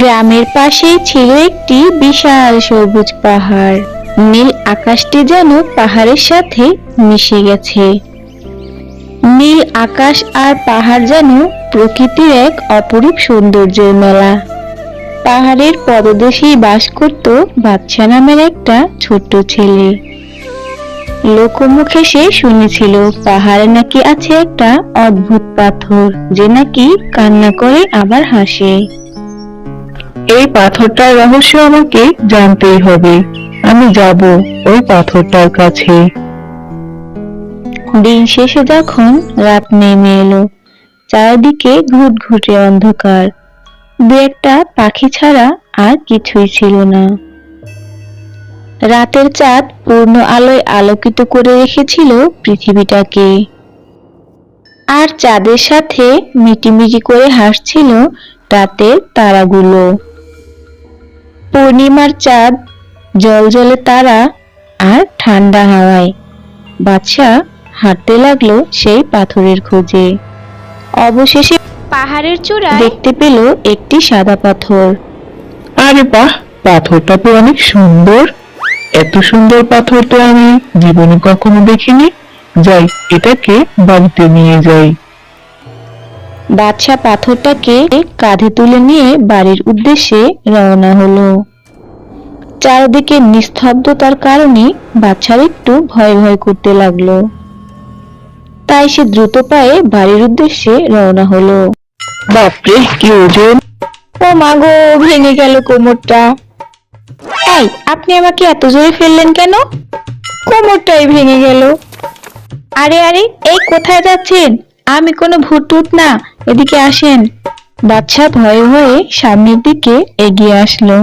গ্রামের পাশেই ছিল একটি বিশাল সবুজ পাহাড়। নীল আকাশটি যেন পাহাড়ের সাথে মিশে গেছে। নীল আকাশ আর পাহাড় যেন প্রকৃতির এক অপরূপ সৌন্দর্যের মেলা। পাহাড়ের পদদেশেই বাস করত বাচ্চা নামের একটা ছোট্ট ছেলে। লোকমুখে সে শুনেছিল, পাহাড়ে নাকি আছে একটা অদ্ভুত পাথর, যে নাকি কান্না করে আবার হাসে। এই পাথরটার রহস্য আমাকে জানতেই হবে। আমি যাব ওই পাথরটার কাছে। দিন শেষে যখন রাত নেমে এলো, চারিদিকে ঘুটঘুটে অন্ধকার। দু একটা পাখি ছাড়া আর কিছুই ছিল না। রাতের চাঁদ পূর্ণ আলোয় আলোকিত করে রেখেছিল পৃথিবীটাকে। আর চাঁদের সাথে মিটিমিটি করে হাসছিল রাতের তারাগুলো। পূর্ণিমার চাঁদ জল জলে তারা আর ঠান্ডা হাওয়ায়। বাদশা হাঁটতে লাগল সেই পাথরের খোঁজে। অবশেষে পাহাড়ের চূড়ায় দেখতে পেল একটি সাদা পাথর। আরে বাহ পাথরটা তো অনেক সুন্দর। এত সুন্দর পাথর তো আমি জীবনে কখনো দেখিনি। যাই এটাকে বাড়িতে নিয়ে যাই। বাদশা পাথরটাকে কাঁধে তুলে নিয়ে বাড়ির উদ্দেশ্যে রওনা হলো। চারদিকে নিস্তব্ধতার কারণে বাচ্চার একটু ভয় ভয় করতে লাগল। তাই সে দ্রুত পায়ে বাড়ির উদ্দেশ্যে রওনা হলো। বাপরে কি ওজন ও মা গো ভেঙে গেল কোমরটা। এই আপনি আমাকে এত জোরে ফেললেন কেন? কোমরটাই ভেঙে গেল। আরে আরে এই কোথায় যাচ্ছেন? আমি কোনো ভূতটুত না। এদিকে আসেন। বাচ্চা ভয়ে ভয়ে সামনের দিকে এগিয়ে আসলো।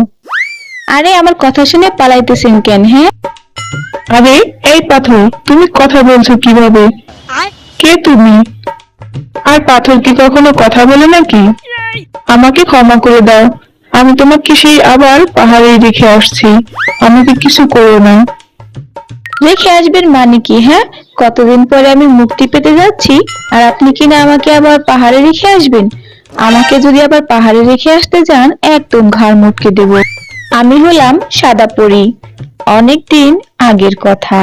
আরে আমার কথা শুনে পালাইতেছেন কেন হ্যাঁ? আরে এই পাথর তুমি কথা বলছো কীভাবে? কে তুমি? আর পাথর কি কখনো কথা বলে নাকি? আমাকে ক্ষমা করে দাও। আমি তোমাকে সেই আবার পাহাড়ে রেখে আসছি। আমাকে কিছু করো না। রেখে আসবেন মানে কি হ্যাঁ? কতদিন পরে আমি মুক্তি পেতে যাচ্ছি? আর আপনি কিনা আমাকে আবার পাহাড়ে রেখে আসবেন? আমাকে যদি আবার পাহাড়ে রেখে আসতে যান, একদম ঘাড় মুটকে দেব। আমি হলাম সাদা পরি। অনেক দিন আগের কথা।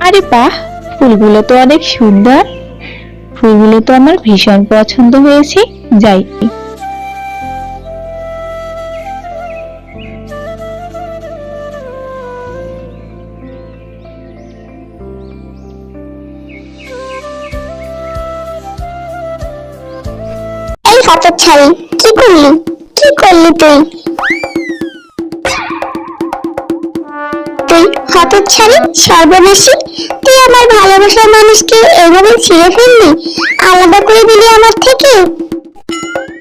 আরে বাহ, ফুলগুলো তো অনেক সুন্দর। ফুলগুলো তো আমার ভীষণ পছন্দ হয়েছে। যাই। হতচ্ছাড়ি কি করলি? কি করলি তুই? তুই তুই আমার ভালোবাসার মানুষকে এভাবে ছিঁড়ে ফেললি? আলাদা করে দিলি আমার থেকে?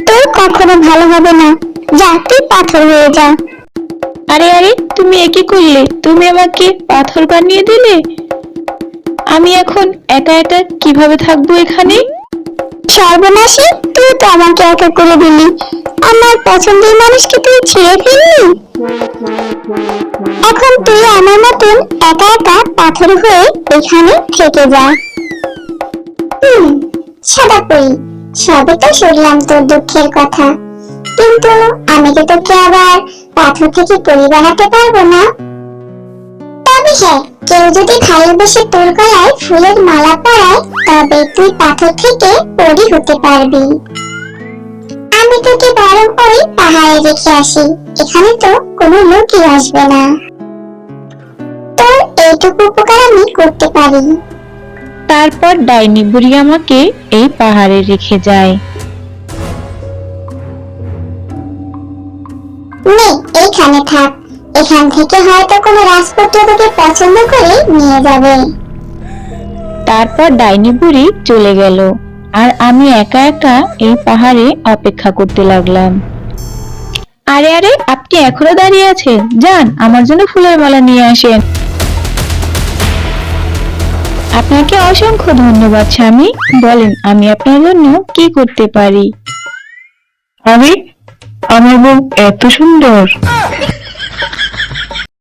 তোর কখনো ভালো হবে না। যা, তুই পাথর হয়ে যা। আরে আরে, তুমি একই করলে? তুমি আমাকে পাথর বানিয়ে দিলে? আমি এখন একা একা কীভাবে থাকব এখানে? সর্বনাশী তুই তো আমাকে একা করে দিলি। আমার পছন্দের মানুষকে তুই ছেড়ে ফেললি। এখন তুই আমার মতন একা একা পাথর হয়ে এখানে থেকে যা। সাদা কই সবই তো শুনলাম তোর দুঃখের কথা। কিন্তু আমি তো তোকে আবার পাথর থেকে পরি বানাতে পারব না? তবে হ্যাঁ কেউ যদি ভালোবেসে তোর গলায় ফুলের মালা পরায় তবে তুই পাথর থেকে পরি হতে পারবি। আমি তোকে বরং ওই পাহাড়ে রেখে আসি। এখানে তো কোনো লোকই আসবে না। তোর এইটুকু উপকার আমি করতে পারি। তারপর ডাইনি বুড়ি আমাকে এই পাহাড়ে রেখে যায়। নে এইখানে থাক। এখান থেকে হয়তো কোনো রাজপুত্র তোকে পছন্দ করে নিয়ে যাবে। তারপর ডাইনি বুড়ি চলে গেল। আর আমি একা একা এই পাহাড়ে অপেক্ষা করতে লাগলাম। আরে আরে, আপনি এখনও দাঁড়িয়ে আছেন? যান, আমার জন্য ফুলের মালা নিয়ে আসেন। আপনাকে অসংখ্য ধন্যবাদ, স্বামী। বলেন, আমি আপনার জন্য কি করতে পারি? আরে আমার বউ এত সুন্দর।